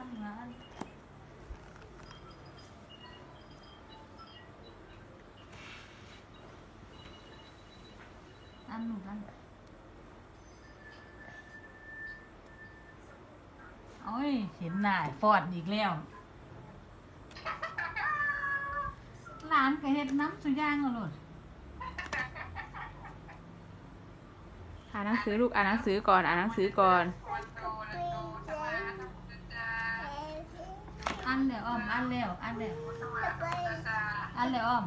อันอันหนูอันโอ้ย เห็นหน้าฟอดอีกแล้วหลานก็เฮ็ดน้ำสุย่างเอาโลดอ่านหนังสือลูกอ่านหนังสือก่อนอ่านหนังสือก่อน อันแล้วอ้อมอันแล้วอันแล้วอันแล้วอ้อม